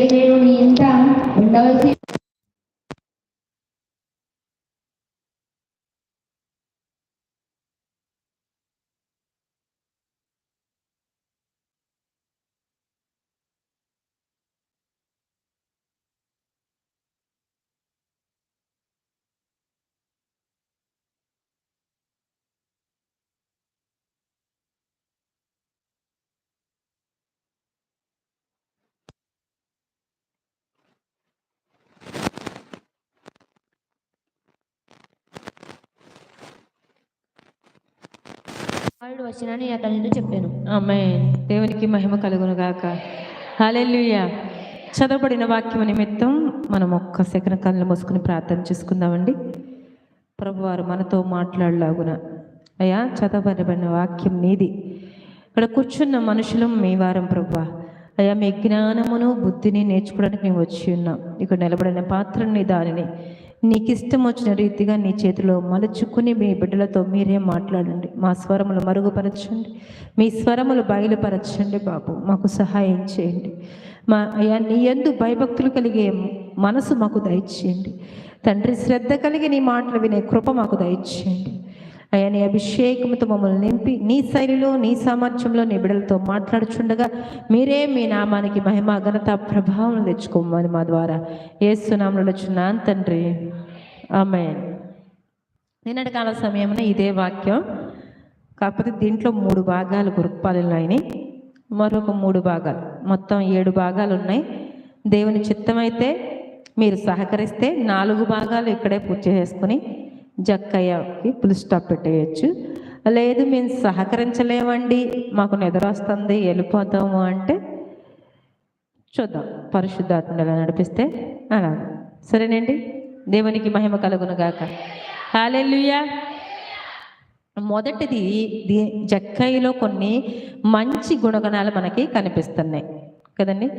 నేడు నేను నీ ఇంట ఉండవలసి కుమారుడు వచ్చినని అతనితో చెప్పాను. ఆమె దేవునికి మహిమ కలుగును గాక. హల్లెలూయా. చదవబడిన వాక్యం నిమిత్తం మనం ఒక్క సెకండ్ కళ్ళు మూసుకుని ప్రార్థన చేసుకుందామండి. ప్రభువారు మనతో మాట్లాడలాగున. అయ్యా చదవబడిన వాక్యం నీది. ఇక్కడ కూర్చున్న మనుషులు మీ వారం ప్రభా అయ్యా మీ జ్ఞానమును బుద్ధిని నేర్చుకోవడానికి మేము వచ్చి ఉన్నాం. ఇక్కడ నిలబడిన పాత్రని దానిని నీకు ఇష్టం వచ్చిన రీతిగా నీ చేతిలో మలుచుకుని మీ బిడ్డలతో మీరే మాట్లాడండి. మా స్వరములు మరుగుపరచండి. మీ స్వరములు బయలుపరచండి బాబు. మాకు సహాయం చేయండి. మా అయ్యా నీ ఎందు భయభక్తులు కలిగే మనసు మాకు దయచేయండి. తండ్రి శ్రద్ధ కలిగి నీ మాటలు వినే కృప మాకు దయచేయండి. అయ్యా నీ అభిషేకంతో మమ్మల్ని నింపి నీ శైలిలో నీ సామర్థ్యంలో నీ బిడలతో మాట్లాడుచుండగా మీరే మీ నామానికి మహిమ ఘనత ప్రభావం తెచ్చుకోమని మా ద్వారా ఏసునామంలో చున్నాను తండ్రి. ఆమె నిన్నటి కాల సమయంలో ఇదే వాక్యం. కాకపోతే దీంట్లో మూడు భాగాలు గురుపాలున్నాయని మరొక మూడు భాగాలు. మొత్తం ఏడు భాగాలు ఉన్నాయి. దేవుని చిత్తమైతే మీరు సహకరిస్తే నాలుగు భాగాలు ఇక్కడే పూర్తి చేసుకుని జక్కయ్యకి ఫుల్ స్టాప్ పెట్టేయచ్చు. లేదు మేము సహకరించలేమండి. మాకు నిద్ర వస్తుంది వెళ్ళిపోతాము అంటే చూద్దాం. పరిశుద్ధాత్మ ఎలా నడిపిస్తే అలా సరేనండి? దేవునికి మహిమ కలుగును గాక. హాలెలుయా మొదటిది ది- జక్కయ్యలో కొన్ని మంచి గుణగణాలు మనకి కనిపిస్తున్నాయి. కదండి?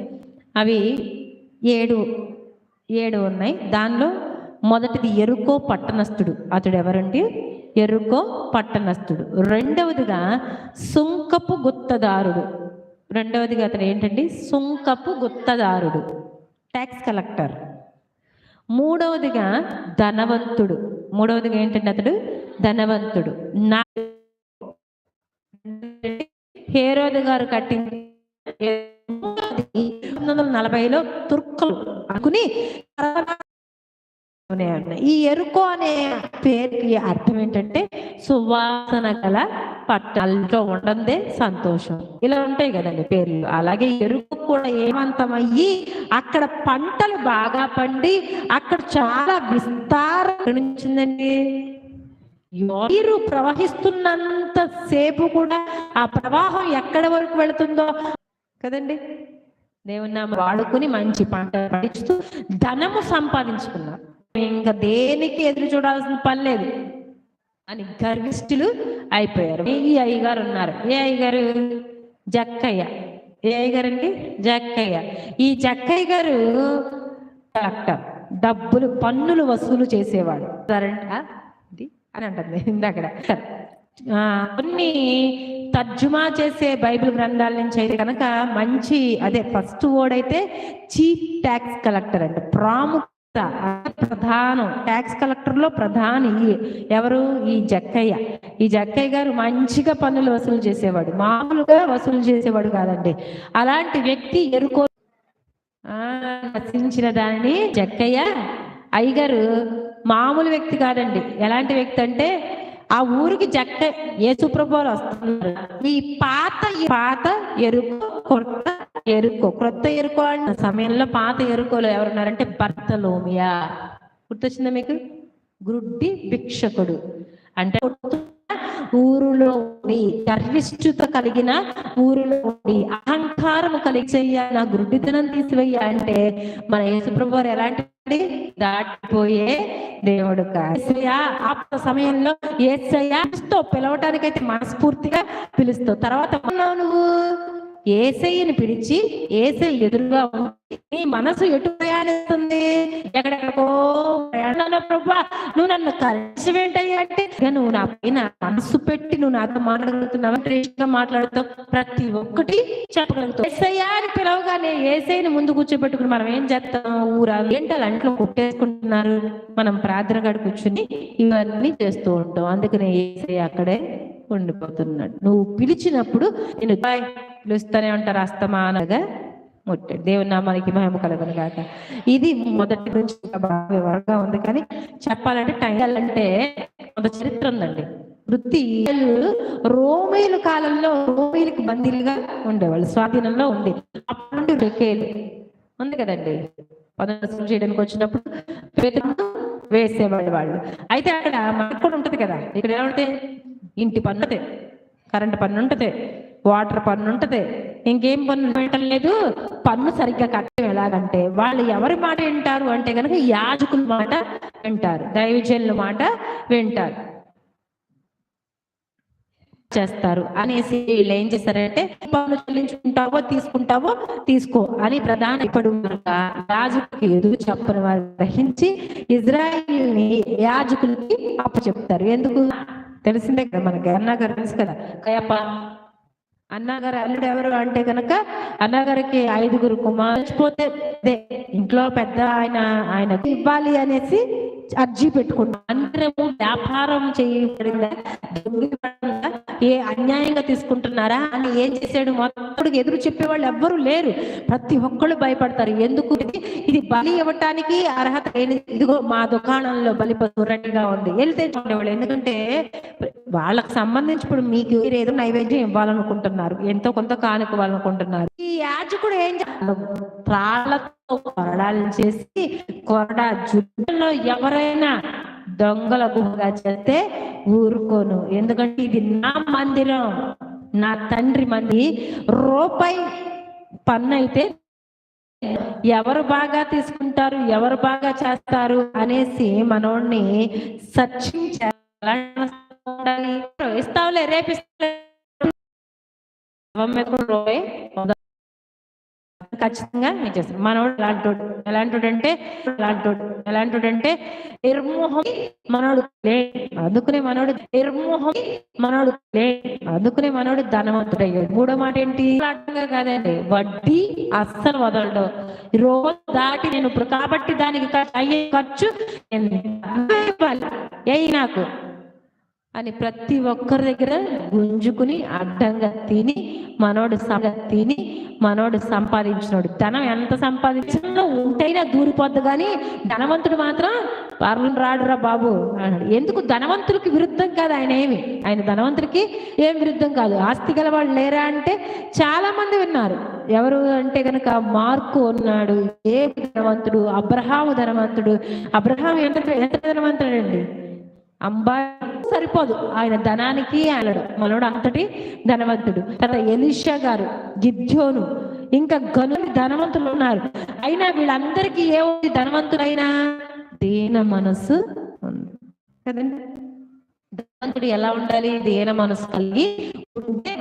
అవి ఏడు ఏడు ఉన్నాయి. దానిలో మొదటిది ఎరుకో పట్టణస్థుడు. అతడు ఎవరండి? ఎరుకో పట్టణస్థుడు. రెండవదిగా సుంకపు గుత్తదారుడు. రెండవదిగా అతను ఏంటండి? సుంకపు గుత్తదారుడు. ట్యాక్స్ కలెక్టర్ మూడవదిగా ధనవంతుడు. మూడవదిగా ఏంటంటే అతడు? ధనవంతుడు. నా హేరోది గారు కట్టింది. పంతొమ్మిది వందల నలభైలో తుర్కలు అనుకుని ఈ ఎరుకో అనే పేరుకి అర్థం ఏంటంటే సువాసన గల పట్టాలతో ఉండందే సంతోషం. ఇలా ఉంటాయి కదండి పేర్లు. అలాగే ఎరుకు కూడా ఏమంతమయ్యి అక్కడ పంటలు బాగా పండి అక్కడ చాలా విస్తారించిందండి నీరు ప్రవహిస్తున్నంత సేపు కూడా ఆ ప్రవాహం ఎక్కడ వరకు వెళుతుందో కదండి. దేవుని వాడుకుని మంచి పంట పండిస్తూ ధనము సంపాదించుకున్నారు. ఇంకా దేనికి ఎదురు చూడాల్సిన పని లేదు. అని గర్విష్ఠులు అయిపోయారు. ఈ అయ్యగారు ఉన్నారు. ఏ అయ్యగారు జక్కయ్య. ఏ అయ్యగారు అండి జక్కయ్య. ఈ జక్కయ్య గారు కలెక్టర్. డబ్బులు పన్నులు వసూలు చేసేవాడు. సరేంట ఇది అని అంటుంది. ఇందాకడ. ఆ, కొన్ని తర్జుమా చేసే బైబిల్ గ్రంథాల నుంచి అయితే కనుక మంచి అదే ఫస్ట్ వర్డ్ అయితే చీఫ్ ట్యాక్స్ కలెక్టర్ అంటే ప్రాముఖ్య ప్రధానం. ట్యాక్స్ కలెక్టర్లో ప్రధాని ఎవరు? ఈ జక్కయ్య. ఈ జక్కయ్య గారు మంచిగా పన్నులు వసూలు చేసేవాడు. మామూలుగా వసూలు చేసేవాడు కాదండి. అలాంటి వ్యక్తి ఎరుకో రచించిన దాన్ని దానిని జక్కయ్య అయ్యగారు మామూలు వ్యక్తి కాదండి. ఎలాంటి వ్యక్తి అంటే ఆ ఊరికి జక్క ఏ సుప్రభాలు వస్తున్నారు. ఈ పాత ఈ పాత ఎరుకు కొత్త ఎరుకో. క్రొత్త ఎరుకో అన్న సమయంలో పాత ఎరుకోలో ఎవరున్నారంటే భర్తలోమియా గుర్తొచ్చిందా మీకు? గ్రుడ్డి భిక్షకుడు. అంటే ఊరులో గర్విష్ఠుత కలిగిన ఊరులో ఉండి అహంకారం కలిగి చెయ్య నా గుడ్డితనం తీసివయ్యా అంటే మన యేసుప్రభు ఎలాంటి దాటిపోయే దేవుడు ఆ సమయంలో ఏసయ్యా పిలవటానికైతే మనస్ఫూర్తిగా పిలుస్తావు తర్వాత ఉన్నావు నువ్వు ఏసైని పిలిచి ఏసై ఎదురుగా నీ మనసు ఎటు ప్రయాణిస్తుంది? ఎక్కడెక్కడికో ప్రయాణంలో ప్రభా నువ్వు నన్ను కలిసి వెంటయ్యా అంటే ఇక నువ్వు నా పైన మనసు పెట్టి నువ్వు నాతో మాట్లాడుతున్నావు గా మాట్లాడుతావు. ప్రతి ఒక్కటి చెప్పగలుగుతావు. ఏసయ్యా అని పిలవగానే ఏసైని ముందు కూర్చోబెట్టుకుని మనం ఏం చేస్తాం? ఊరా ఏంటో అంట్లో కొట్టేసుకుంటున్నారు. మనం ప్రార్థన గడి కూర్చుని ఇవన్నీ చేస్తూ ఉంటాం. అందుకనే ఏసై అక్కడే ఉండిపోతున్నాడు. నువ్వు పిలిచినప్పుడు నేను "బాయ్" పిలుస్తూనే ఉంటారు అస్తమానగా. ముట్టాడు దేవుని నామానికి మహిమ కలగను కాక ఇది మొదటి నుంచి బాగా వివరంగా ఉంది. కానీ చెప్పాలంటే టైం అంటే కొంత చరిత్ర ఉందండి. వృత్తి రోమేలు కాలంలో రోమేలకు బందీలుగా ఉండేవాళ్ళు. స్వాధీనంలో ఉంది. అప్పటి నుండి రెకేలు. ఉంది కదండి. పదవి చేయడానికి వచ్చినప్పుడు వేతనం వేసేవాళ్ళు వాళ్ళు. అయితే అక్కడ మనకు కూడా ఉంటది కదా. ఇక్కడ ఏమంటే ఇంటి పన్ను ఉంటది కరెంట్ పన్ను ఉంటుంది వాటర్ పన్ను ఉంటుంది. ఇంకేం పన్ను పెట్టడం లేదు. పన్ను సరిగ్గా కట్టడం ఎలాగంటే వాళ్ళు ఎవరి మాట వింటారు అంటే కనుక యాజకుల మాట వింటారు. దైవజనుల మాట వింటారు. చేస్తారు. అనేసి వీళ్ళు ఏం చేస్తారంటే పన్ను చెల్లించుకుంటావో తీసుకుంటావో తీసుకో అని ప్రధాన ఇప్పుడు యాజకుడికి ఎదురు చెప్పని వారు గ్రహించి ఇజ్రాయిల్ని యాజకులకి అప్పు చెప్తారు ఎందుకు? తెలిసిందే కదా మనకి. అన్నగారు తెలుసు కదా. కయప అన్నగారు అల్లుడు ఎవరు అంటే కనుక అన్నగారికి ఐదుగురు కుమారు అదే ఇంట్లో పెద్ద ఆయన ఆయనకు ఇవ్వాలి అనేసి అర్జీ పెట్టుకున్నాం. అందరము వ్యాపారం చేయబడిందా? ఏ అన్యాయంగా తీసుకుంటున్నారా అని ఏం చేశాడు మొత్తం ఎదురు చెప్పేవాళ్ళు ఎవ్వరూ లేరు. ప్రతి ఒక్కళ్ళు భయపడతారు. ఎందుకు? ఇది- బలి ఇవ్వటానికి అర్హత లేనిది ఇదిగో మా దుకాణంలో బలి రెడీగా ఉంది. వెళ్తే వాళ్ళు ఎందుకంటే వాళ్ళకి సంబంధించి ఇప్పుడు మీకు ఏదో నైవేద్యం ఇవ్వాలనుకుంటున్నారు. ఎంతో కొంత కానుకోవాలనుకుంటున్నారు ఈ యాజకుడు ఏం చేయాలి రాళ్ళతో కొరడాలు చేసి కొరడా జుట్టులో ఎవరైనా దొంగల గుహగా చేస్తే ఊరుకోను. ఎందుకంటే ఇది నా మందిరం నా తండ్రి మంది. రూపాయి పన్ను అయితే ఎవరు బాగా తీసుకుంటారు ఎవరు బాగా చేస్తారు అనేసి మనోడిని సర్చించాలి ఇస్తావులే రేపు ఖచ్చితంగా నేను చేస్తాను. మనోడు ఎలాంటోడు? ఎలాంటోడు అంటే ఎలాంటోడు? ఎలాంటి అంటే నిర్మోహం మనోడు లే అందుకునే మనోడు నిర్మోహం మనోడు లే అందుకునే మనోడు ధనవంతుడయ్యాడు. మూడో మాట ఏంటి? కాదండి. వడ్డీ అస్సలు వదలడు. రోజు దాటి నేను ఇప్పుడు కాబట్టి దానికి అయ్యే ఖర్చు నేను నాకు. అని ప్రతి ఒక్కరి దగ్గర గుంజుకుని అడ్డంగా తిని మనోడు తిని మనోడు సంపాదించినోడు. ధనం ఎంత సంపాదించినా ఉంటైనా దూరిపోద్దు కానీ ధనవంతుడు మాత్రం పర్లు రాడురా బాబు అన్నాడు. ఎందుకు? ధనవంతుడికి విరుద్ధం కాదు ఆయన ఏమి? ఆయన ధనవంతుడికి ఏం విరుద్ధం కాదు. ఆస్తి గల వాళ్ళు లేరా అంటే చాలా మంది విన్నారు. ఎవరు అంటే కనుక మార్కు ఉన్నాడు. ఏ ధనవంతుడు అబ్రహాము ధనవంతుడు. అబ్రహాం ఎంత ఎంత ధనవంతుడండి అంబా సరిపోదు. ఆయన ధనానికి ఆయన మనోడు అంతటి ధనవంతుడు. తర్వాత ఎలిషా గారు గిద్యోను ఇంకా గనులు ధనవంతులు ఉన్నారు. అయినా వీళ్ళందరికీ ఏముంది ధనవంతుడైనా? దీన మనసు ఉంది. కదండి? ధనవంతుడు ఎలా ఉండాలి? దీన మనసు కలిగి ఉంటే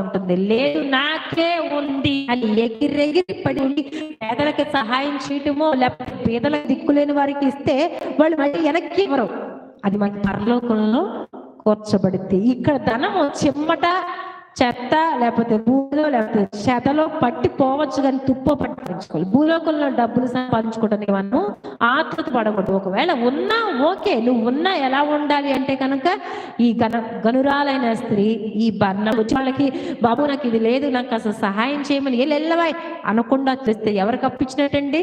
ఉంటుంది. లేదు నాకే ఉంది అని ఎగిరెగిరి పడి ఉండి పేదలకి సహాయం చేయటమో లేకపోతే పేదలకు దిక్కులేని వారికి ఇస్తే వాళ్ళు మళ్ళీ వెనక్కి ఇవ్వరు అది మనకి పరలోకంలో కూర్చోబడితే ఇక్కడ ధనము చెమ్మట చెత్త లేకపోతే భూమిలో లేకపోతే చెతలో పట్టి పోవచ్చు కానీ తుప్ప పట్టించుకోవాలి. భూలోకంలో డబ్బులు సంపాదించుకోవడానికి మనం ఆతృత పడకూడదు. ఒకవేళ ఉన్నా ఓకే నువ్వు ఉన్నా ఎలా ఉండాలి అంటే కనుక ఈ గణ గనురాలైన స్త్రీ ఈ బర్ణ వచ్చి వాళ్ళకి బాబు నాకు ఇది లేదు నాకు అసలు సహాయం చేయమని వెళ్ళి అనకుండా చేస్తే ఎవరికి అప్పించినట్టండి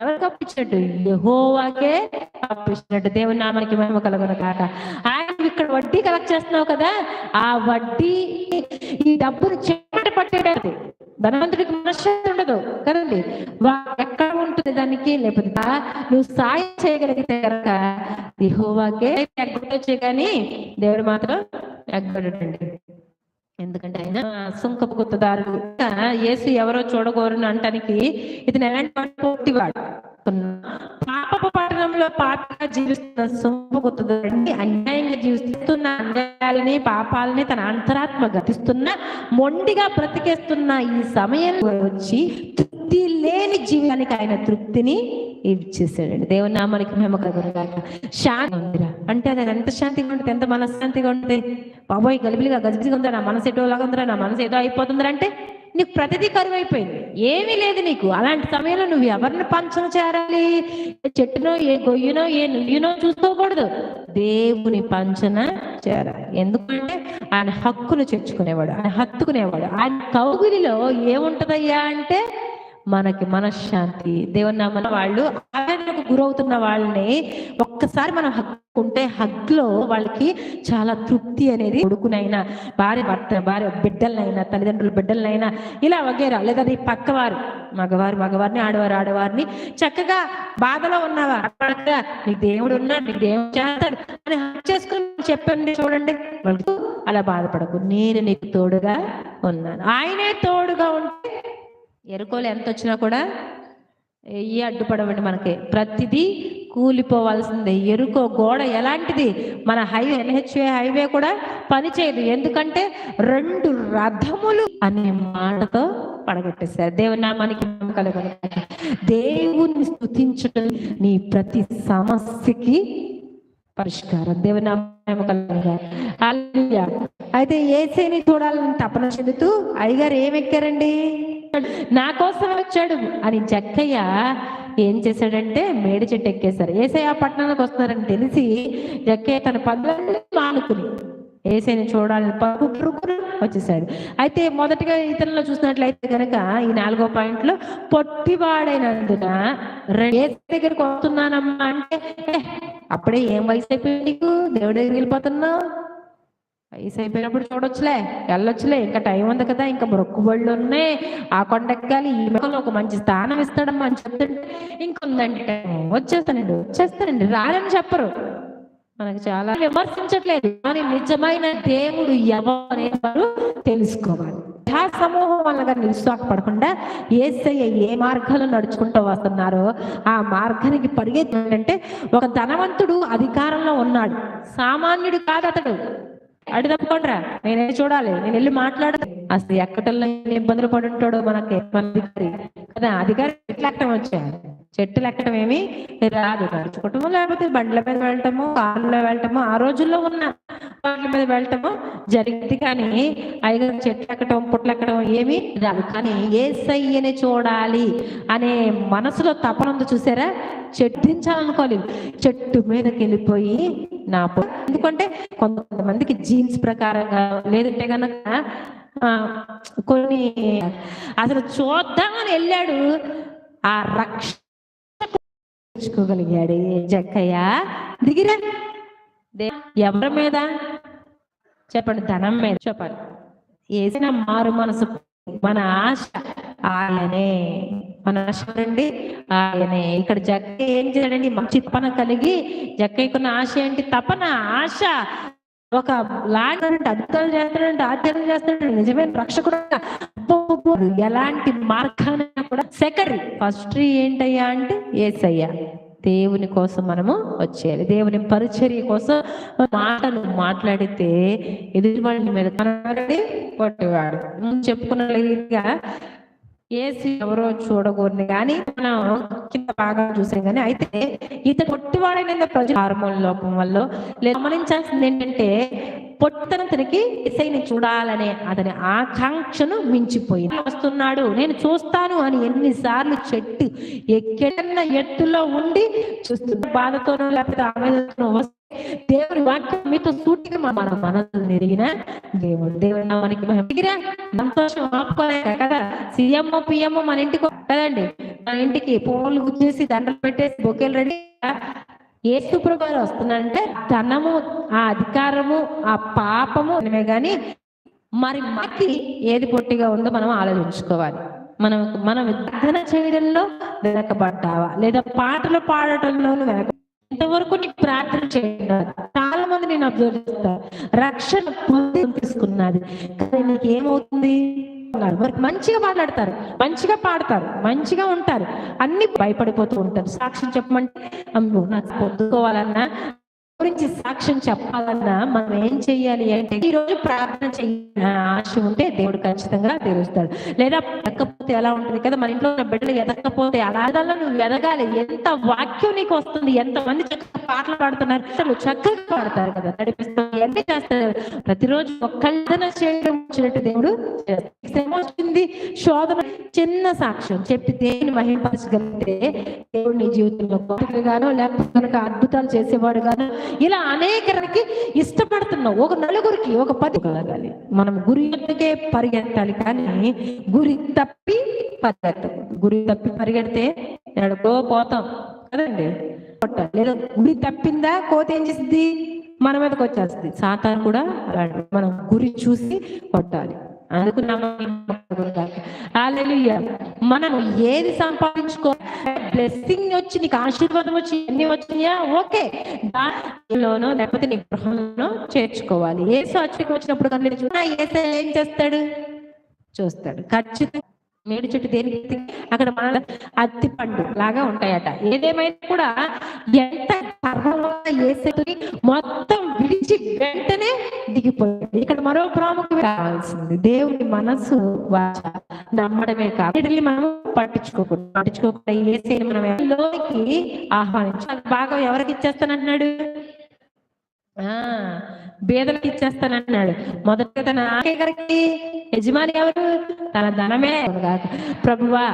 ఎవరికి అప్పించినట్టు యహోవాకే అప్పించినట్టు దేవుని నామానికి మేము కలగను కాక ఆయన ఇక్కడ వడ్డీ కలెక్ట్ చేస్తున్నావు కదా? ఆ వడ్డీ ఈ డబ్బును చెమట పట్టేటది. ధనవంతుడికి మనశ్శాంతి ఉండదు కదండి? వా- ఎక్కడ ఉంటుంది దానికి? లేకపోతే నువ్వు సాయం చేయగలిగితే కనుక యహోవాకే ఎగ్గొట్టొచ్చే కానీ దేవుడు మాత్రం ఎగ్గొట్టండి ఎందుకంటే ఆయన సుంకపు గుత్తదారుడు ఇంకా యేసు ఎవరో చూడగోరని అంటానికి ఇతను ఎలాంటి వాడు? పాపపు పట్టణంలో పాపగా జీవిస్తున్న సొంపుకుతుందండి అన్యాయంగా జీవిస్తున్న అన్యాయాలని పాపాలని తన అంతరాత్మ గతిస్తున్న మొండిగా బ్రతికేస్తున్న ఈ సమయంలో వచ్చి తృప్తి లేని జీవితానికి ఆయన తృప్తిని ఇచ్చేసాడండి దేవుని నామానికి మేము కలుగురుగాక శాంతి ఉందిరా. అంటే అది ఎంత శాంతిగా ఉంటుంది ఎంత మనశ్శాంతిగా ఉంటుంది బాబోయ్ గలిబిలిగా గజిబిలిగా ఉందా నా మనసు ఎటోలాగా ఉందిరా నా మనసు ఏదో అయిపోతుందిరా అంటే నీకు ప్రతిదీ కరువు అయిపోయింది ఏమీ లేదు నీకు. అలాంటి సమయంలో నువ్వు ఎవరిని పంచన చేరాలి? ఏ చెట్టునో ఏ గొయ్యనో ఏ నుయ్యనో చూసుకోకూడదు. దేవుని పంచన చేరాలి. ఎందుకంటే ఆయన హక్కును చేర్చుకునేవాడు. ఆయన హత్తుకునేవాడు. ఆయన కౌగిలిలో ఏముంటదయ్యా అంటే మనకి మనశ్శాంతి. దేవుని నామన వాళ్ళు ఆవేదనకు గురవుతున్న వాళ్ళని ఒక్కసారి మనం హక్కుంటే హగ్లో వాళ్ళకి చాలా తృప్తి అనేది కొడుకునైనా భార్య భర్త భార్య బిడ్డలనైనా తల్లిదండ్రుల బిడ్డలనైనా ఇలా వగేరా. లేదా నీ పక్కవారు మగవారు మగవారిని ఆడవారు ఆడవారిని చక్కగా బాధలో ఉన్నవా నీ దేవుడు ఉన్నాడు నీకు దేవుడు చేస్తాడు అని హక్ చేసుకుని చెప్పండి చూడండి. అలా బాధపడకు. నేను నీకు తోడుగా ఉన్నాను. ఆయనే తోడుగా ఉంటే ఎరుకోలు ఎంత వచ్చినా కూడా ఏ అడ్డుపడవండి మనకి. ప్రతిదీ కూలిపోవాల్సిందే. ఎరుకో గోడ ఎలాంటిది? మన హైవే ఎన్హెచ్ఏ హైవే కూడా పనిచేయదు ఎందుకంటే రెండు రథములు అనే మాటతో పడగొట్టేశారు. దేవుని నామానికి కలగను దేవుణ్ణి స్థుతించడం నీ ప్రతి సమస్యకి పరిష్కారం. దేవుని నామ కలుగుగా అయితే ఏసేని చూడాలని తపన చెందుతూ అయ్యగారు ఏమెక్కారండి? నా కోసం వచ్చాడు అని జక్కయ్య ఏం చేశాడంటే మేడి చెట్టు ఎక్కేశారు. ఏసయ్య పట్టణానికి వస్తున్నారని తెలిసి జక్కయ్య తన పనులన్నీ మానుకుని ఏసైని చూడాలని పరుగు వచ్చేసాడు అయితే మొదటిగా ఇతరుల్లో చూసినట్లయితే కనుక ఈ నాలుగో పాయింట్లో పొట్టివాడైనందున రె- ఏసై దగ్గరికి వస్తున్నానమ్మా అంటే అప్పుడే ఏం వయసు అయిపోయింది నీకు? దేవుడి దగ్గరికి వెళ్ళిపోతున్నావు? వయసు అయిపోయినప్పుడు చూడొచ్చులే వెళ్ళొచ్చులే. ఇంకా టైం ఉంది కదా ఇంకా మొక్కుబళ్ళు ఉన్నాయి. ఆ కొండెక్కాలి ఈ మొక్కలు ఒక మంచి స్థానం ఇస్తాడమ్మా అని చెప్తుంటే ఇంకొందండి వచ్చేస్తానండి వచ్చేస్తానండి. రాలని చెప్పరు. మనకు చాలా విమర్శించట్లేదు. కానీ నిజమైన దేవుడు ఎవరు తెలుసుకోవాలి. ఆ సమూహం వల్ల నిరుత్సాహపడకుండా ఏసయ్య ఏ మార్గాలు నడుచుకుంటూ వస్తున్నారో ఆ మార్గానికి పరిగెత్తంటే ఒక ధనవంతుడు అధికారంలో ఉన్నాడు. సామాన్యుడు కాదు అతడు. అడి తప్పకుండా. నేనే చూడాలి. నేను వెళ్ళి మాట్లాడాలి అసలు ఎక్కటల్లో ఇబ్బందులు పడి ఉంటాడో మనకి. మన అధికారి. కదా అధికారి ఎట్లా ఎక్కడం వచ్చాడు చెట్లు ఎక్కడం ఏమి రాదు. నడుచుకోవటము లేకపోతే బండ్ల మీద వెళ్ళటము కార్లో వెళ్ళటము ఆ రోజుల్లో ఉన్న బండ్ల మీద వెళ్ళటము జరిగింది కానీ ఐదు చెట్లు ఎక్కడం పుట్లు ఎక్కడం ఏమి రాదు. కానీ ఏ సయ్యని చూడాలి అనే మనసులో తపన ఉంది చూసారా? చెట్టించాలనుకోలేదు. చెట్టు మీదకి వెళ్ళిపోయి నా ఎందుకంటే కొంతమందికి జీన్స్ ప్రకారంగా లేదంటే కనుక ఆ, కొన్ని అసలు చూద్దామని వెళ్ళాడు. ఆ రక్ష తెచ్చుకోగలిగాడు ఏ జక్కయ్య? దిగిరా. ఎవరి మీద? చెప్పండి ధనం మీద. చెప్పాలి. వేసిన మారు మనసు మన ఆశ ఆయనే. మన ఆశ అండి ఆయనే. ఇక్కడ జక్క ఏం చేయాడండి మంచి తపన కలిగి జక్కయ్యకున్న ఆశ ఏంటి? తపన ఆశ. ఒక లాంటి అద్భుతాలు చేస్తాడంటే ఆధ్యాత్నం చేస్తాడు నిజమైన రక్షకుడు? ఎలాంటి మార్గాన కూడా సెకండరీ ఫస్ట్ ఏంటయ్యా అంటే ఏసయ్యా. దేవుని కోసం మనము వచ్చేయాలి. దేవుని పరిచర్య కోసం మాటలు మాట్లాడితే ఎదుటి వాళ్ళ మీద కనబడి కొట్టేవాడు. చెప్పుకున్న రీతిగా ఏసి ఎవరో చూడకూడదు కానీ మనం కింద బాగా చూసాం కానీ అయితే ఇతను పొట్టివాడైన ప్రజలు హార్మోన్ లోపం వల్ల గమనించాల్సింది ఏంటంటే పొట్టతనతనికి ఇసైని చూడాలనే అతని ఆకాంక్షను మించిపోయింది. వస్తున్నాడు నేను చూస్తాను అని ఎన్నిసార్లు చెట్టు ఎక్కడన్నా ఎత్తులో ఉండి చూస్తున్న బాధతోనో లేకపోతే ఆవేదనతోనో వస్తు దేవుడి వాక్యం మీతో సూటిగా మన మనసు దేవుడు. దేవుడు మనకి ఎదిగిరా సంతోషం ఆపుకోలేక కదా? సీఎం పిఎం మన ఇంటికి కదండి. మన ఇంటికి పూలు గుచ్చేసి దండలు పెట్టేసి బొకేలు రెడీ ఏ సుప్రభావం వస్తుందంటే ధనము ఆ అధికారము ఆ పాపము అనేవే కానీ మరి మనకి ఏది పొట్టిగా ఉందో మనం ఆలోచించుకోవాలి. మనం మనం విధాన చేయడంలో వెనకబడ్డావా? లేదా పాటలు పాడటంలోనూ వెనక ఇంతవరకు నీకు ప్రార్థన చేయడం. చాలా మంది నేను అబ్జర్వ్ చేస్తా. రక్షణ తీసుకున్నది. కానీ నీకు ఏమవుతుంది? మరి మంచిగా మాట్లాడతారు. మంచిగా పాడతారు. మంచిగా ఉంటారు. అన్ని భయపడిపోతూ ఉంటారు. సాక్ష్యం చెప్పమంటే అమ్మో నాకు పొద్దుకోవాలన్నా గురించి సాక్ష్యం చెప్పాలన్నా మనం ఏం చెయ్యాలి అంటే ఈ రోజు ప్రార్థన చేయాలని ఆశ ఉంటే దేవుడు ఖచ్చితంగా తీరుస్తాడు. లేదా ఎక్కకపోతే ఎలా ఉంటుంది కదా? మన ఇంట్లో బిడ్డలు ఎదకపోతే అలాగల్లా నువ్వు ఎదగాలి. ఎంత వాక్యం నీకు వస్తుంది? ఎంత మంది చక్కగా పాటలు పాడుతున్నారు? అసలు చక్కగా పాడతారు కదా? నడిపిస్తారు ఎన్ని చేస్తారు. ప్రతిరోజు ఒక్కళ్ళన చేయడం వచ్చినట్టు దేవుడు చేస్తాడు. శోధన చిన్న సాక్ష్యం. చెప్పి దేని మహిమపరచగలిగితే దేవుడు నీ జీవితంలో గాను లేకపోతే అద్భుతాలు చేసేవాడు గాను ఇలా అనేకరికి ఇష్టపడుతున్నావు. ఒక నలుగురికి ఒక పది కలగాలి. మనం గురి ఎత్తుకే పరిగెత్తాలి కానీ గురి తప్పి పరిగెత్తకూడదు. గురి తప్పి పరిగెడితే ఎక్కడికో పోతాం. కదండి? కొట్టాలి. లేదా గురి తప్పిందా కోత ఏం చేసింది మన మీదకి వచ్చేస్తుంది. సాతాను కూడా అలాంటి మనం గురి చూసి కొట్టాలి. అందుకు మనం ఏది సంపాదించుకో బ్లెస్సింగ్ వచ్చి నీకు ఆశీర్వాదం వచ్చి ఎన్ని వచ్చినాయా? ఓకే. దానిలోనో లేకపోతే నీ గృహంలో చేర్చుకోవాలి. ఏసు అచ్చకి వచ్చినప్పుడు కన్నా చూడ. ఏసే ఏం చేస్తాడు? చూస్తాడు. ఖచ్చితంగా మేడి చెట్టు దేనికి? అక్కడ మన అత్తి పండు లాగా ఉంటాయట. ఏదేమైనా కూడా ఎంత గర్వంగా ఏసేతుని మొత్తం విడిచి వెంటనే దిగిపోయింది. ఇక్కడ మరో ప్రాముఖ్యం కావాల్సింది. దేవుని మనసు వాచ నమ్మడమే కాదు మనం పట్టించుకోకూడదు. పట్టించుకోకుండా ఏసే మనం లోకి ఆహ్వానించాలి బాగా ఎవరికి ఇచ్చేస్తానంటున్నాడు? బేదలకు ఇచ్చేస్తానన్నాడు. మొదటగా తన ఆకే గారికి యజమాని ఎవరు? తన ధనమే. ప్రభువా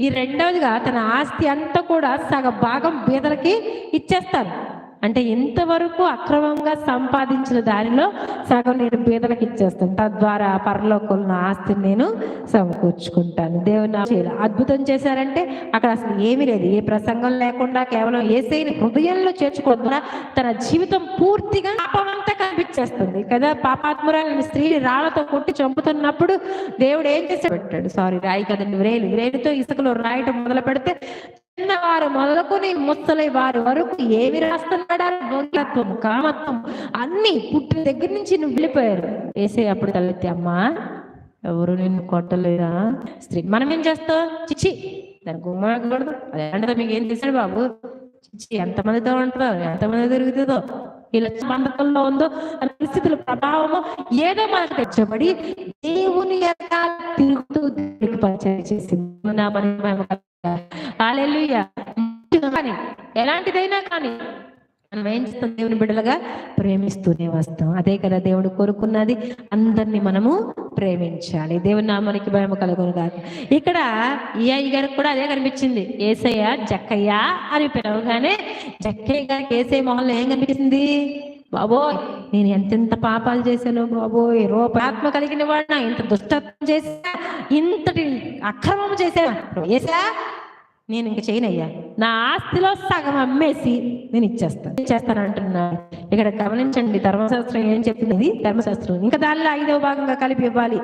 ఈ రెండవదిగా తన ఆస్తి అంతా కూడా సగ భాగం బీదలకి ఇచ్చేస్తాను. అంటే ఇంతవరకు అక్రమంగా సంపాదించిన దానిలో సగం నేను పేదలకు ఇచ్చేస్తాను. తద్వారా పరలోకంలో ఆస్తిని నేను సమకూర్చుకుంటాను. దేవుని అద్భుతం చేశారంటే అక్కడ అసలు ఏమీ లేదు. ఏ ప్రసంగం లేకుండా కేవలం ఏసైని హృదయంలో చేర్చుకోవడం ద్వారా తన జీవితం పూర్తిగా పాపమంతా కనిపించేస్తుంది. కదా? పాపాత్మురాలని స్త్రీని రాళ్ళతో కొట్టి చంపుతున్నప్పుడు దేవుడు ఏం చేసి పెట్టాడు. సారీ రాయి కదండి. వ్రేలు. వ్రేలుతో ఇసుకలో రాయటం మొదలు పెడితే చిన్నవారు మొదలుకొని ముసలి వారి వరకు ఏమి రాస్తున్నాడా భోగ్యత్వం కామత్వం అన్ని పుట్టిన దగ్గర నుంచి నువ్వు వెళ్ళిపోయారు. వేసే అప్పుడు తలెత్తి అమ్మా ఎవరు నిన్ను కొట్టలేదా స్త్రీ మనం ఏం చేస్తాం? చిచ్చి దాని గుమ్మకూడదు అదే మీకు ఏం చేశాడు బాబు? చిచ్చి ఎంతమందితో ఉంటుందో ఎంతమంది తిరుగుతుందో ఇలా బంధకంలో ఉందో పరిస్థితుల ప్రభావము ఏదో మనకు తెచ్చబడి దేవుని యొక్క తిరుగుతూ పరిచయం చేసింది. నా కానీ ఎలాంటిదైనా కానీ మనం ఏం చేస్తాం? దేవుని బిడ్డలుగా ప్రేమిస్తూనే వస్తాం. అదే కదా దేవుడు కోరుకున్నది. అందరినీ మనము ప్రేమించాలి. దేవుని నామానికి భయం కలుగును కాదు ఇక్కడ ఈఐ గారికి కూడా అదే కనిపించింది. ఏసయ్య జక్కయ్య అని పిలవగానే జక్కయ్య గారికి ఏసయ్య మొహంలో ఏం కనిపించింది? బాబోయ్ నేను ఎంతెంత పాపాలు చేశాను బాబోయ్ రూపాత్మ కలిగిన వాడినా ఇంత దుష్టత్వం చేశా ఇంతటి అక్రమం చేశాను ఏసా నేను ఇంక చేయనయ్యా. నా ఆస్తిలో సగం అమ్మేసి నేను ఇచ్చేస్తాను ఇచ్చేస్తాను అంటున్నాను ఇక్కడ గమనించండి ధర్మశాస్త్రం ఏం చెప్పింది? ధర్మశాస్త్రం. ఇంకా దానిలో ఐదవ భాగంగా కలిపి ఇవ్వాలి.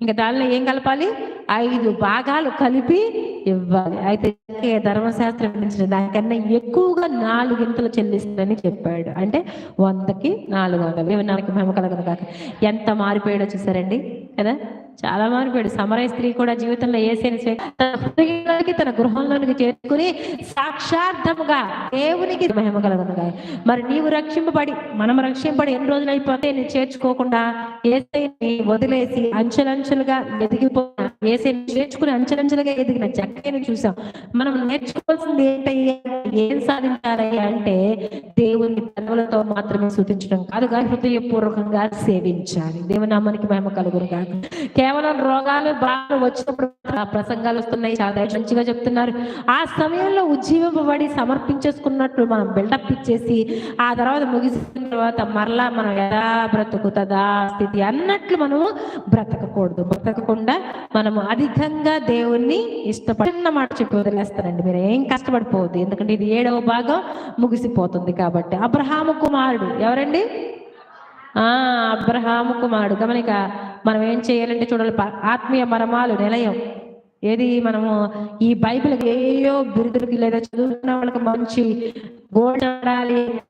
ఇంకా దానిలో ఏం కలపాలి? ఐదు భాగాలు కలిపి ఇవ్వాలి. అయితే ధర్మశాస్త్రం దానికన్నా ఎక్కువగా నాలుగింతలు చెల్లిస్తుందని చెప్పాడు. అంటే వందకి నాలుగు వందలు. ఇవి నాకు మేము కలగదు కాక. ఎంత మారిపోయాడో చూసారండి? కదా? చాలా మారిపోయాడు సమరయ స్త్రీ కూడా జీవితంలో ఏసైన తన తన గృహంలోనికి చేసుకుని సాక్షార్థముగా దేవునికి మహిమ కలగనుగా మరి నీవు రక్షింపబడి మనం రక్షింపబడి ఎన్ని రోజులు అయిపోతే నేను చేర్చుకోకుండా ఏసైని వదిలేసి అంచెలంచెలుగా ఎదిగిపోయిన ఏసైని చేర్చుకుని అంచెలంచెలుగా ఎదిగిన జక్కని చూసాం. మనం నేర్చుకోవాల్సింది ఏంటయ్యా? ఏం సాధించాలయ్యా అంటే దేవుని పనులతో మాత్రమే సూచించడం కాదు కానీ హృదయపూర్వకంగా సేవించాలి. దేవుని నామానికి మహిమ కలుగురు కాదు కేవలం రోగాలు బాధలు వచ్చినప్పుడు ఆ ప్రసంగాలు వస్తున్నాయి. చాలా మంచిగా చెప్తున్నారు. ఆ సమయంలో ఉజ్జీవింపబడి సమర్పించేసుకున్నట్లు మనం బిల్డప్ ఇచ్చేసి ఆ తర్వాత ముగిసిన తర్వాత మరలా మనం ఎలా బ్రతుకుతుందా స్థితి అన్నట్లు మనము బ్రతకకూడదు. బ్రతకకుండా మనము అధికంగా దేవుణ్ణి ఇష్టపడిన మాట చెప్పి వదిలేస్తారండి మీరు. ఏం కష్టపడిపోవద్దు. ఎందుకంటే ఇది ఏడవ భాగం ముగిసిపోతుంది కాబట్టి. అబ్రహాము కుమారుడు ఎవరండి? ఆ అబ్రహాము కుమారుడు. గమనిక మనం ఏం చేయాలంటే చూడాలి ఆత్మీయ మరమాలు నిలయం. ఏది మనము ఈ బైబిల్ ఏయో బిరుదులకి లేదా చదువుకున్న వాళ్ళకి మంచి గోడాలి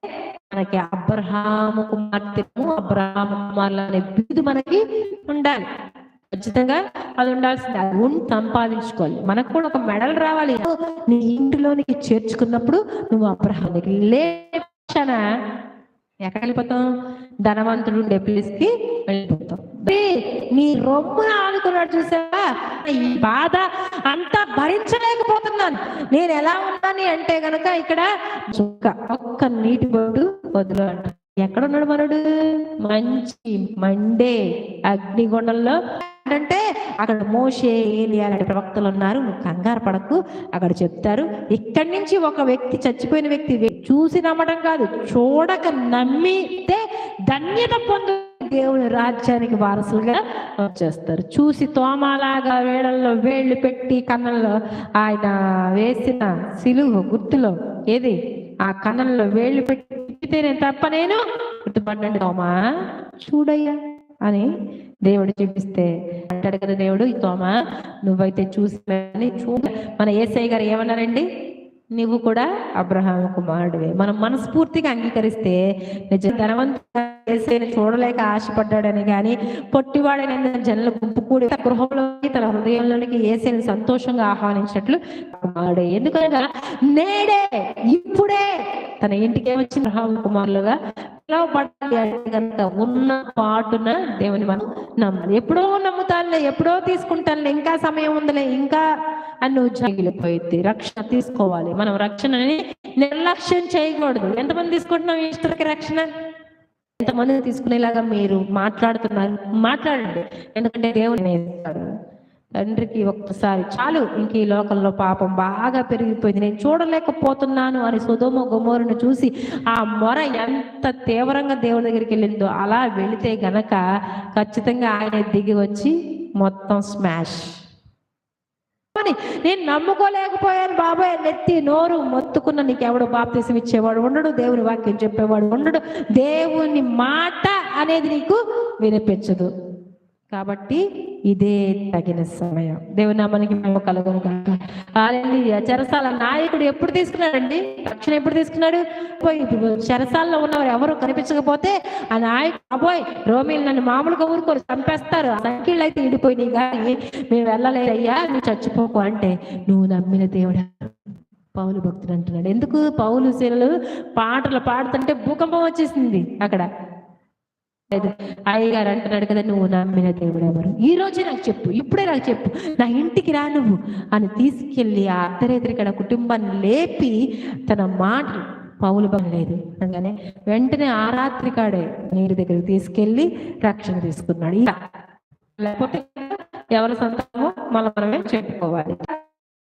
మనకి అబ్రహాము కుమార్తెము అబ్రహాము కుమారులు అనే బిరుదు మనకి ఉండాలి. ఖచ్చితంగా అది ఉండాల్సింది. అది ఉండి సంపాదించుకోవాలి. మనకు కూడా ఒక మెడల్ రావాలి. నీ ఇంటిలోనికి చేర్చుకున్నప్పుడు నువ్వు అబ్రహానికి లేచాన ఎక్కడ వెళ్ళిపోతాం ధనవంతుడు ఉండే ప్లేస్కి వెళ్ళిపోతాం నీ రొమ్మున ఆడుకున్నాడు చూసావా? ఈ బాధ అంతా భరించలేకపోతున్నాను. నేను ఎలా ఉన్నాను అంటే గనక ఇక్కడ చుక్క ఒక్క నీటి బొడ్డు వదులు అంట ఎక్కడ ఉన్నాడు మనడు? మంచి మండే అగ్నిగుణంలో అంటే అక్కడ మోషే ఏలియా లాంటి ప్రవక్తలు ఉన్నారు. కంగారు పడకు. అక్కడ చెప్తారు ఇక్కడి నుంచి ఒక వ్యక్తి చచ్చిపోయిన వ్యక్తి చూసి నమ్మడం కాదు చూడక నమ్మితే ధన్యత పొందు దేవుని రాజ్యానికి వారసులుగా వచ్చేస్తారు. చూసి తోమలాగా వేళల్లో వేళ్ళు పెట్టి కన్నంలో ఆయన వేసిన సిలువు గుర్తులో ఏది? ఆ కన్నంలో వేళ్ళు పెట్టి నేను తప్ప నేను గుర్తుపడండి తోమా చూడయ్యా. అని దేవుడు చూపిస్తే అంటాడు కదా దేవుడు ఈ తోమ నువ్వైతే చూసి చూ మన ఏసఐ గారు ఏమన్నారండి? నువ్వు కూడా అబ్రహాం కుమారుడివే. మనం మనస్ఫూర్తిగా అంగీకరిస్తే నిజ ధనవంతుని ఏసైని చూడలేక ఆశపడ్డాడని కానీ పొట్టివాడైన జనుల గుంపు కూడి గృహంలోకి తన హృదయంలోనికి ఏసైని సంతోషంగా ఆహ్వానించినట్లు కుమారుడే. ఎందుకనగా నేడే ఇప్పుడే తన ఇంటికి ఏమొచ్చిన అబ్రహాం కుమారులుగా పిలవబడాలి అంటే కనుక ఉన్న పాటున దేవుని మనం నమ్మాలి. ఎప్పుడో నమ్ముతానులే ఎప్పుడో తీసుకుంటానులే ఇంకా సమయం ఉందిలే ఇంకా అని నువ్వు జగిలిపోయింది రక్షణ తీసుకోవాలి. మనం రక్షణని నిర్లక్ష్యం చేయకూడదు. ఎంతమంది తీసుకుంటున్నాం ఈశ్వరకి రక్షణ? ఎంతమంది తీసుకునేలాగా మీరు మాట్లాడుతున్నారు? మాట్లాడండి. ఎందుకంటే దేవుని ఇస్తాడు తండ్రికి ఒక్కసారి చాలు ఇంక ఈ లోకంలో పాపం బాగా పెరిగిపోయింది. నేను చూడలేకపోతున్నాను అని సుధోమ గుమోరును చూసి ఆ మొర ఎంత తీవ్రంగా దేవుడి దగ్గరికి వెళ్ళిందో అలా వెళితే గనక ఖచ్చితంగా ఆయన దిగి వచ్చి మొత్తం స్మాష్. అని నేను నమ్ముకోలేకపోయాను బాబాయ్ నెత్తి నోరు మొత్తుకున్న నీకు ఎవడు బాప్తీసం ఇచ్చేవాడు ఉండడు దేవుని వాక్యం చెప్పేవాడు ఉండడు. దేవుని మాట అనేది నీకు వినిపించదు. కాబట్టి ఇదే తగిన సమయం. దేవుని నామానికి మేము కలగము కాక చెరసాల నాయకుడు ఎప్పుడు తీసుకున్నాడండి? రక్షణ ఎప్పుడు తీసుకున్నాడు? పోయి చెరసాలలో ఉన్నవారు ఎవరు కనిపించకపోతే ఆ నాయకుడు అబోయ్ రోమిలు నన్ను మామూలుగా ఊరుకోరు చంపేస్తారు. సంఖ్యలు అయితే ఇడిపోయినాయి కానీ మేము వెళ్ళలేదయ్యా నువ్వు చచ్చిపోకు అంటే నువ్వు నమ్మిన దేవుడా? పౌలు భక్తుడు అంటున్నాడు. ఎందుకు? పౌలు శిలలు పాటలు పాడుతుంటే భూకంపం వచ్చేసింది అక్కడ. లేదు. అయ్యగారు అంటున్నాడు కదా నువ్వు నమ్మిన దేవుడు ఎవరు? ఈ రోజే నాకు చెప్పు ఇప్పుడే నాకు చెప్పు. నా ఇంటికి రా నువ్వు. అని తీసుకెళ్ళి ఆ అర్ధరేత్రి ఇక్కడ కుటుంబాన్ని లేపి తన మాట పౌలు లేదు. అనగానే వెంటనే ఆ రాత్రి కాడే నీరు దగ్గరికి తీసుకెళ్ళి రక్షణ తీసుకున్నాడు. ఇక లేకపోతే ఎవరి సంతానమో మళ్ళీ మనమే చెప్పుకోవాలి.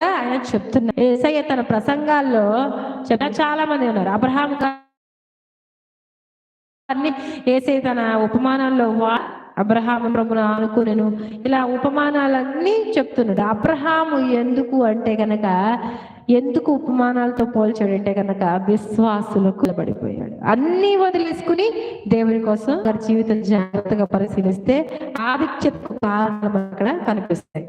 ఆయన చెప్తున్నా ఏసయ్య తన ప్రసంగాల్లో చాలా మంది ఉన్నారు. అబ్రహాం వారిని ఏసే తన ఉపమానాల్లో వా అబ్రహాము ప్రభును ఆనుకునేను. ఇలా ఉపమానాలన్నీ చెప్తున్నాడు. అబ్రహాము ఎందుకు అంటే గనక ఎందుకు ఉపమానాలతో పోల్చాడు అంటే గనక విశ్వాసులకు పడిపోయాడు అన్ని వదిలేసుకుని దేవుని కోసం వారి జీవితం జాగ్రత్తగా పరిశీలిస్తే ఆధిక్యతకు కారణం అక్కడ కనిపిస్తాయి.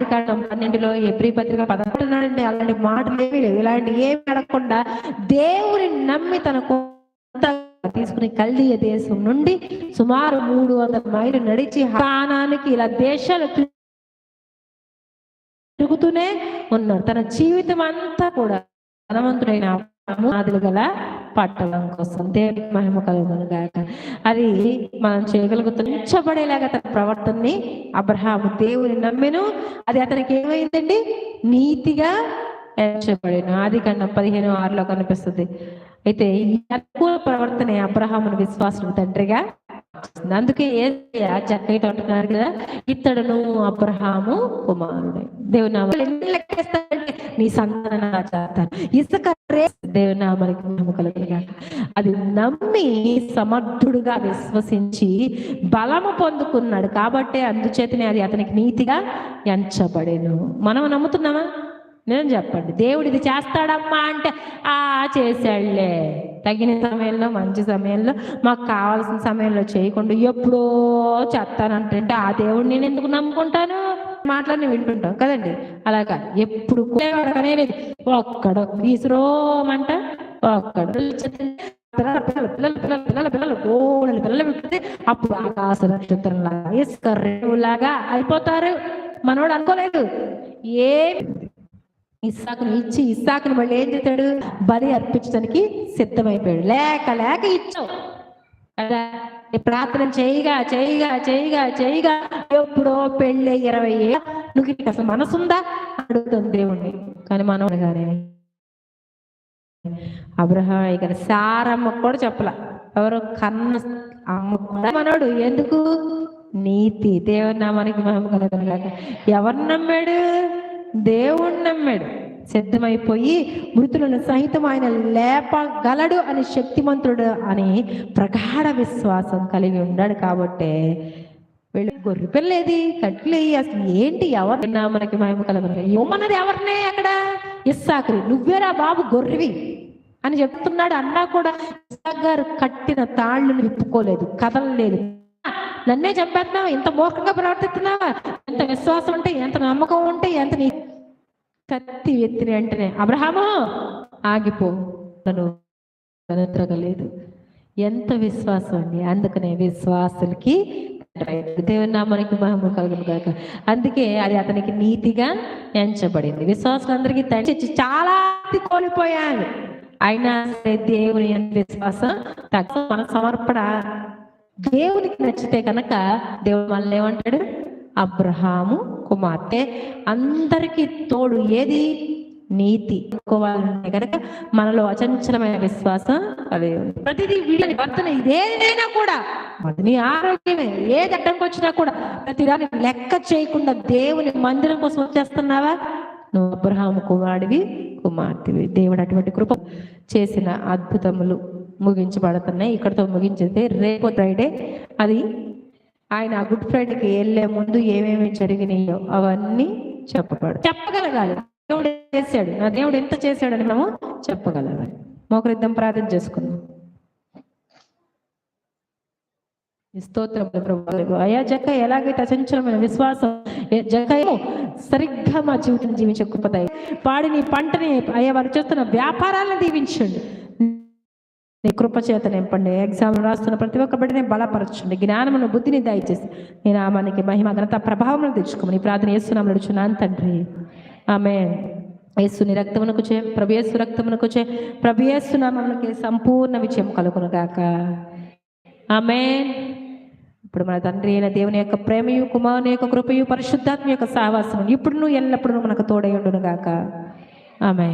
కారణం పన్నెండులో ఎబ్రి పత్రిక పదకొండు అలాంటి మాటలు ఏమీ లేవు ఇలాంటి ఏమి అడగకుండా దేవుని నమ్మి తన తీసుకుని కల్దీయ దేశం నుండి సుమారు మూడు వందల మైలు నడిచి స్థానానికి ఇలా దేశాలు తిరుగుతూనే ఉన్నారు. తన జీవితం అంతా కూడా ధనవంతుడైన ఆదులు గల పట్టణం కోసం దేవుని మహిమ కలుగును గాక. అది మనం చేయగలుగుతుంచబడేలాగా తన ప్రవర్తనని అబ్రహాము దేవుని నమ్మెను. అది అతనికి ఏమైందండి? నీతిగా ఎంచబడిన. ఆది కన్నా పదిహేను ఆరులో కనిపిస్తుంది. అయితే ఈ అనుకూల ప్రవర్తన అబ్రహామును విశ్వాసం తండ్రిగా అందుకే ఏసయ్య చక్కగా అంటున్నారు కదా ఇతడును అబ్రహాము కుమారుడు. దేవుని నామాలు లెక్కేస్తాడంటే నీ సంతానం చేస్తాను ఇసుక రే- దేవుని నామానికి మహిమ అది నమ్మి సమర్థుడుగా విశ్వసించి బలము పొందుకున్నాడు కాబట్టే అందుచేతనే అది అతనికి నీతిగా ఎంచబడేను. మనం నమ్ముతున్నామా? నేను చెప్పండి. దేవుడు ఇది చేస్తాడమ్మా అంటే ఆ చేశాడులే. తగిన సమయంలో మంచి సమయంలో మాకు కావాల్సిన సమయంలో చేయకుండా ఎప్పుడో చేస్తానంటే ఆ దేవుడిని నేను ఎందుకు నమ్ముకుంటాను? మాటలన్నీ వింటుంటాం కదండి. అలాగా ఎప్పుడు ఒక్కడ అనేది ఒక్కడు ఈశ్వరోమంట ఒక్కడు పిల్లలు పిల్లలు పిల్లలు పిల్లలు పిల్లలు గోడలు పిల్లలు పెట్టితే అప్పుడు ఆకాశ నక్షత్రంలాగా ఇసుక రేవులాగా అయిపోతారు. మనోడు అనుకోలేదు. ఏ ఇస్సాకును ఇచ్చి ఇస్సాకును మళ్ళీ ఏం చేశాడు? బలి అర్పించడానికి సిద్ధమైపోయాడు. లేక లేక ఇచ్చావు. కదా? ప్రార్థన చేయగా చేయగా చేయగా చేయగా ఎప్పుడో పెళ్ళి ఇరవై ఏళ్ళ. నువ్వు నీకు అసలు మనసుందా? అడుగుతుంది దేవుణ్ణి. కానీ మనం కానీ అబ్రహం ఇక్కడ సారమ్మ కూడా చెప్పల. ఎవరు కన్న అమ్మ కూడా మనోడు ఎందుకు? నీతి. దేవుని నామానికి మహిమ కలగలగాక ఎవరు నమ్మాడు? దేవుణ్ణి నమ్మాడు. సిద్ధమైపోయి మృతులను సహితం ఆయన లేపగలడు అని శక్తిమంతుడు అని ప్రగాఢ విశ్వాసం కలిగి ఉన్నాడు కాబట్టే వెళ్ళి గొర్రె పిల్లేది కట్లేయి అసలు ఏంటి ఎవరు మనకి మేము కలగలగా ఇవ్వమన్నది ఎవరినే అక్కడ? ఇస్సాకరి నువ్వేరా బాబు గొర్రెవి అని చెప్తున్నాడు అన్నా కూడా ఇస్సాక్ గారు కట్టిన తాళ్ళను విప్పుకోలేదు కదలలేదు. నన్నే చంపేస్తున్నావు? ఇంత మూర్ఖంగా ప్రవర్తిస్తున్నావా? ఎంత విశ్వాసం ఉంటే ఎంత నమ్మకం ఉంటే ఎంత నీ కత్తి ఎత్తిన వెంటనే అబ్రహాము ఆగిపో. నన్ను ఎంత విశ్వాసం అండి. అందుకనే విశ్వాసులకి దేవుని నామానికి మహిమ కలుగును కాక అందుకే అది అతనికి నీతిగా ఎంచబడింది. విశ్వాసులందరికీ తండ్రి చాలా కోల్పోయాను అయినా దేవుని విశ్వాసం తగ్గ మన సమర్పణ దేవునికి నచ్చితే కనుక దేవుడు మనల్ని ఏమంటాడు? అబ్రహాము కుమార్తె. అందరికీ తోడు ఏది? నీతి. అనుకోవాలంటే కనుక మనలో అచంచలమైన విశ్వాసం అదే ఉంది. ప్రతిదీ వీళ్ళని వర్తన ఇదేదైనా కూడా. అది నీ ఆరోగ్యమే. ఏది అడ్డంకి వచ్చినా కూడా ప్రతిదాన్ని లెక్క చేయకుండా దేవుని మందిరం కోసం వచ్చేస్తున్నావా? నువ్వు అబ్రహాము కుమారుడివి కుమార్తెవి. దేవుడు అటువంటి కృప చేసిన అద్భుతములు. ముగించబడుతున్నాయి. ఇక్కడతో ముగించితే రేపు ఫ్రైడే అది ఆయన గుడ్ ఫ్రైడేకి వెళ్ళే ముందు ఏమేమి జరిగినాయో అవన్నీ చెప్పబడు చెప్పగలగాలి. దేవుడు చేశాడు. నా దేవుడు ఎంత చేశాడని మనము చెప్పగలగాలి. మోకరిద్దం ప్రార్థన చేసుకుందాం. ఈ స్తోత్రములు ప్రభు అయా జక్క ఎలాగైతే అచంచలమైన విశ్వాసం ఏ జక్కయో సరిగ్గా మా జీవితం జీవించే పాడిని పంటని అయ్యా వారు చేస్తున్న వ్యాపారాలను దీవించండి. నీ కృపచేత నింపండి ఎగ్జామ్ రాస్తున్న ప్రతి ఒక్క బిడ్డని బలపరచండి. జ్ఞానమును బుద్ధిని దయచేసి నీ నామానికి మహిమ ఘనత ప్రభావం తెచ్చుకోమని ప్రార్థన చేస్తున్నాం నడుచున్నాను తండ్రి. ఆమె యేసుని రక్తమునకు చే ప్రభేసు రక్తమునకు చే ప్రభేసు యేసు సంపూర్ణ విజయం కలుగును గాక. ఆమె ఇప్పుడు మన తండ్రి అయిన దేవుని యొక్క ప్రేమయు కుమారుని యొక్క కృపయు పరిశుద్ధాత్మ యొక్క సహవాసం ఇప్పుడు ఎల్లప్పుడూ మనకు తోడై ఉండును గాక. ఆమె